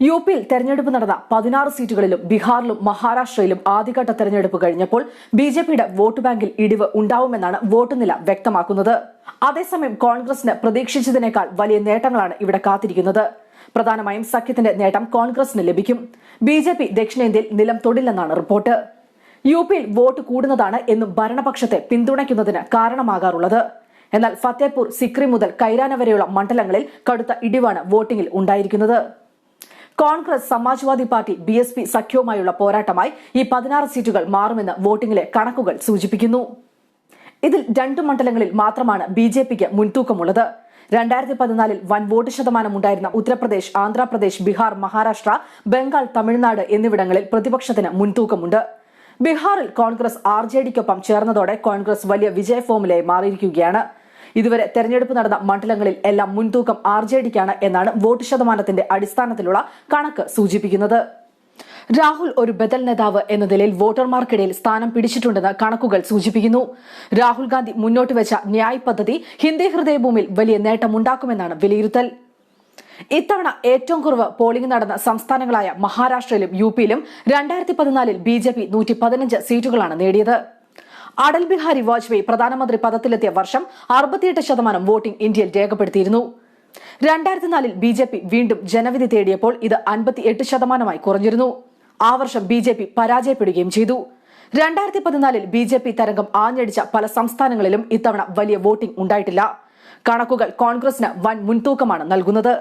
U പിയിൽ തെരഞ്ഞെടുപ്പ് നടന്ന പതിനാറ് സീറ്റുകളിലും ബീഹാറിലും മഹാരാഷ്ട്രയിലും ആദ്യഘട്ട തെരഞ്ഞെടുപ്പ് കഴിഞ്ഞപ്പോൾ ബി ജെ പിയുടെ വോട്ട് ബാങ്കിൽ ഇടിവ് ഉണ്ടാവുമെന്നാണ് വോട്ട് നില വ്യക്തമാക്കുന്നത്. അതേസമയം കോൺഗ്രസിന് പ്രതീക്ഷിച്ചതിനേക്കാൾ വലിയ നേട്ടങ്ങളാണ് ഇവിടെ കാത്തിരിക്കുന്നത്. പ്രധാനമായും സഖ്യത്തിന്റെ നേട്ടം കോൺഗ്രസിന് ലഭിക്കും. ബി ജെ പി ദക്ഷിണേന്ത്യയിൽ നിലം തൊടില്ലെന്നാണ് റിപ്പോർട്ട്. യു പിയിൽ വോട്ട് കൂടുന്നതാണ് എന്നും ഭരണപക്ഷത്തെ പിന്തുണയ്ക്കുന്നതിന് കാരണമാകാറുള്ളത്. എന്നാൽ ഫത്തേപൂർ സിക്രി മുതൽ കൈരാന വരെയുള്ള മണ്ഡലങ്ങളിൽ കടുത്ത ഇടിവാണ് വോട്ടിംഗിൽ ഉണ്ടായിരിക്കുന്നത്. Congress Samajwadi party B S P സഖ്യവുമായുള്ള പോരാട്ടമായി ഈ പതിനാറ് സീറ്റുകൾ മാറുമെന്ന് വോട്ടിംഗിലെ കണക്കുകൾ സൂചിപ്പിക്കുന്നു. ഇതിൽ രണ്ട് മണ്ഡലങ്ങളിൽ മാത്രമാണ് ബി ജെ പിക്ക് മുൻതൂക്കമുള്ളത്. രണ്ടായിരത്തി പതിനാലിൽ വൻ വോട്ട് ശതമാനം ഉണ്ടായിരുന്ന ഉത്തർപ്രദേശ് ആന്ധ്രാപ്രദേശ് ബീഹാർ മഹാരാഷ്ട്ര ബംഗാൾ തമിഴ്നാട് എന്നിവിടങ്ങളിൽ പ്രതിപക്ഷത്തിന് മുൻതൂക്കമുണ്ട്. ബീഹാറിൽ കോൺഗ്രസ് ആർ ജെ ഡിക്കൊപ്പം ചേർന്നതോടെ കോൺഗ്രസ് വലിയ വിജയ ഫോമിലായി മാറിയിരിക്കുകയാണ്. ഇതുവരെ തെരഞ്ഞെടുപ്പ് നടന്ന മണ്ഡലങ്ങളിൽ എല്ലാം മുൻതൂക്കം ആർ ജെ ഡിക്കാണ് എന്നാണ് വോട്ട് ശതമാനത്തിന്റെ അടിസ്ഥാനത്തിലുള്ള കണക്ക് സൂചിപ്പിക്കുന്നത്. രാഹുൽ ഒരു ബദൽ നേതാവ് എന്ന നിലയിൽ വോട്ടർമാർക്കിടയിൽ സ്ഥാനം പിടിച്ചിട്ടുണ്ടെന്ന് കണക്കുകൾ സൂചിപ്പിക്കുന്നു. രാഹുൽ ഗാന്ധി മുന്നോട്ട് വെച്ച ന്യായ് പദ്ധതി ഹിന്ദി ഹൃദയഭൂമിയിൽ വലിയ നേട്ടമുണ്ടാക്കുമെന്നാണ് വിലയിരുത്തൽ. ഇത്തവണ ഏറ്റവും കുറവ് പോളിംഗ് നടന്ന സംസ്ഥാനങ്ങളായ മഹാരാഷ്ട്രയിലും യു പിയിലും രണ്ടായിരത്തി പതിനാലിൽ ബി ജെ പി നൂറ്റി പതിനഞ്ച് സീറ്റുകളാണ് നേടിയത്. അടൽ ബിഹാരി വാജ്പേയി പ്രധാനമന്ത്രി പദത്തിലെത്തിയ വർഷം അറുപത്തിയെട്ട് ശതമാനം വോട്ടിംഗ് ഇന്ത്യയിൽ രേഖപ്പെടുത്തിയിരുന്നു. രണ്ടായിരത്തി നാലിൽ ബി ജെ പി വീണ്ടും ജനവിധി തേടിയപ്പോൾ ഇത് അൻപത്തിയെട്ട് ശതമാനമായി കുറഞ്ഞിരുന്നു. ആ വർഷം ബി ജെ പി പരാജയപ്പെടുകയും ചെയ്തു. രണ്ടായിരത്തി പതിനാലിൽ ബി ജെ പി തരംഗം ആഞ്ഞടിച്ച പല സംസ്ഥാനങ്ങളിലും ഇത്തവണ വലിയ വോട്ടിംഗ് ഉണ്ടായിട്ടില്ല. കണക്കുകൾ കോൺഗ്രസിന് വൻ മുൻതൂക്കമാണ് നൽകുന്നത്.